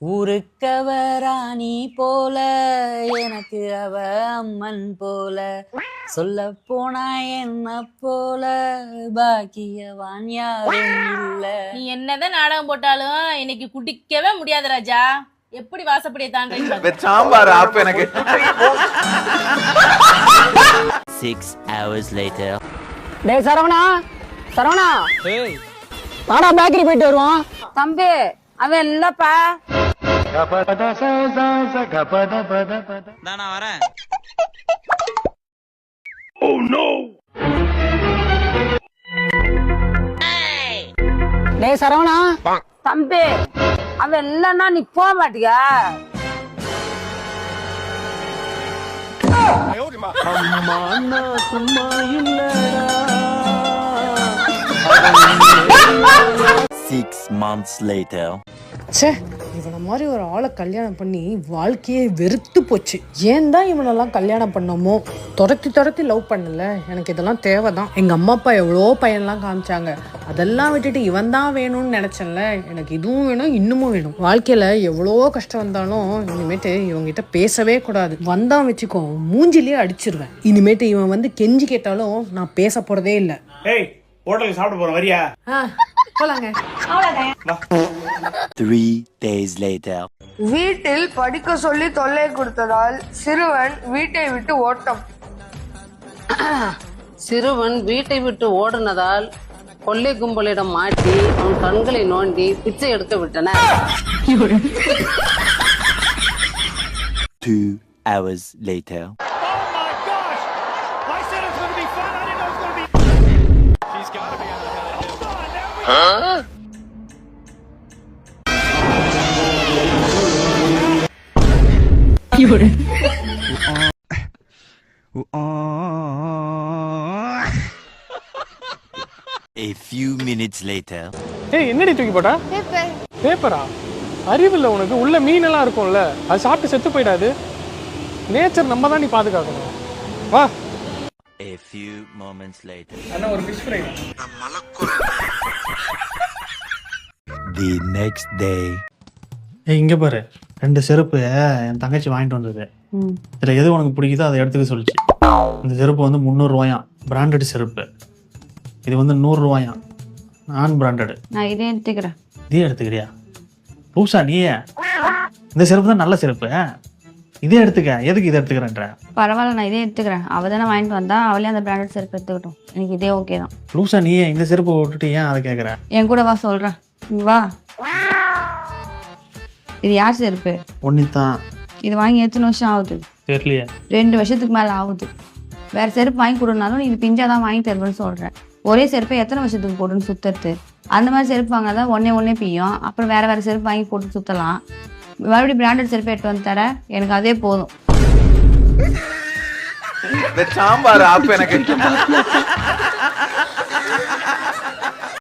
ஊருக்கவ ராணி போல எனக்கு அவ அம்மன் போல. சொல்ல போனா என்ன போல பாக்கியவான் யாரும் இல்ல. நீ என்னதான் நாடகம் போட்டாலும் இன்னைக்கு குடிக்கவே முடியாது ராஜா. எப்படி வாசப்படியை இந்த சாம்பார் ஆப் எனக்கு. Six hours later. டேய் சரவணா சரவணா. வாடா பேக்கரி போயிட்டு வருவோம். தம்பி அவன் இல்லப்பா. நான் வரேன் டேய் சரவணா தம்பி அவன் இல்லன்னா நீ போக மாட்டியா Six months later. இவனை மாதிரி ஒரு ஆளை கல்யாணம் பண்ணி வாழ்க்கையே வெறுத்து போச்சு. ஏன் தான் இவனெல்லாம் கல்யாணம் பண்ணோமோ? துரத்தி துரத்தி லவ் பண்ணல. எனக்கு இதெல்லாம் தேவைதான். எங்க அம்மா அப்பா எவ்வளோ பையன்லாம் காமிச்சாங்க. அதெல்லாம் விட்டுட்டு இவன் தான் வேணும்னு நினைச்சேன்ல. எனக்கு இதுவும் வேணும் இன்னமும் வேணும். வாழ்க்கையில எவ்வளோ கஷ்டம் வந்தாலும் இனிமேட்டு இவங்கிட்ட பேசவே கூடாது. வந்தான் வச்சுக்கோ மூஞ்சிலேயே அடிச்சிருவேன். இனிமேட்டு இவன் வந்து கெஞ்சி கேட்டாலும் நான் பேச போறதே இல்லை. ஹோட்டலுக்கு சாப்பிட போறோம் வரியா? போலாங்க. Three days later. வீட்டில் படிக்க சொல்லி தொல்லை கொடுத்ததால் சிறுவன் வீட்டை விட்டு ஓட்டம். சிறுவன் வீட்டை விட்டு ஓடுனதால் கொள்ளை கும்பலிடம் மாட்டி அவன் கண்களை நோண்டி பிச்சை எடுக்க விட்டனர் Two hours later. A few minutes later. ஏய் என்னடி தூக்கி போட்டா? பேப்பரா அறிவில்ல உனக்கு. உள்ள மீனெல்லாம் இருக்கும்ல. அது சாப்பிட்டு செத்து போயிடாது. நேச்சர் நம்ம தான் நீ பாதுகாக்கணும். வா. A few moments later. அண்ணா ஒரு fish fry The next day. ஏய் இங்க பாரு. ரெண்டு செருப்பு என் தங்கச்சி வாங்கிட்டு வந்தது. இதுல எது உனக்கு பிடிக்குதோ அதை எடுத்துக்க சொல்லிச்சு. இந்த செருப்பு வந்து முந்நூறு ரூபாயாம் பிராண்டட் செருப்பு. இது வந்து நூறு ரூபாயாம் நான் பிராண்டட் நான் இதே எடுத்துக்கிறேன். இதே எடுத்துக்கிறியா? பூசா நீயே. இந்த செருப்பு தான் நல்ல செருப்பு. இதே எடுத்துக்க எதுக்கு இதை எடுத்துக்கிறேன்ற? பரவாயில்ல நான் இதே எடுத்துக்கிறேன். அவ தானே வாங்கிட்டு வந்தா அவளே அந்த பிராண்டட் செருப்பு எடுத்துக்கிட்டோம் எனக்கு இதே ஓகே தான். லூசா நீயே இந்த செருப்பு விட்டுட்டு ஏன் அதை கேட்குற என் கூட வா இங்க வா. இது யார் செருப்பு? ஒன்னித்தான் இது வாங்கி எத்தனை வருஷம் ஆகுது? தெரியலையே. ரெண்டு வருஷத்துக்கு மேல ஆகுது. வேற செருப்பு வாங்கி கொடுனாலும் நீ இது பிஞ்சா தான் வாங்கி தருவேன்னு சொல்றேன். ஒரே செருப்பை எத்தனை வருஷத்துக்கு போட்டுன்னு சுத்துறது அந்த மாதிரி செருப்பு வாங்கினா ஒன்னே ஒன்னே பியும். அப்புறம் வேற வேற செருப்பு வாங்கி போட்டு சுத்தலாம். மறுபடியும் பிராண்டட் செருப்பு எடுத்து வந்து தர எனக்கு அதே போதும். சாம்பார் ஆப் எனக்கு.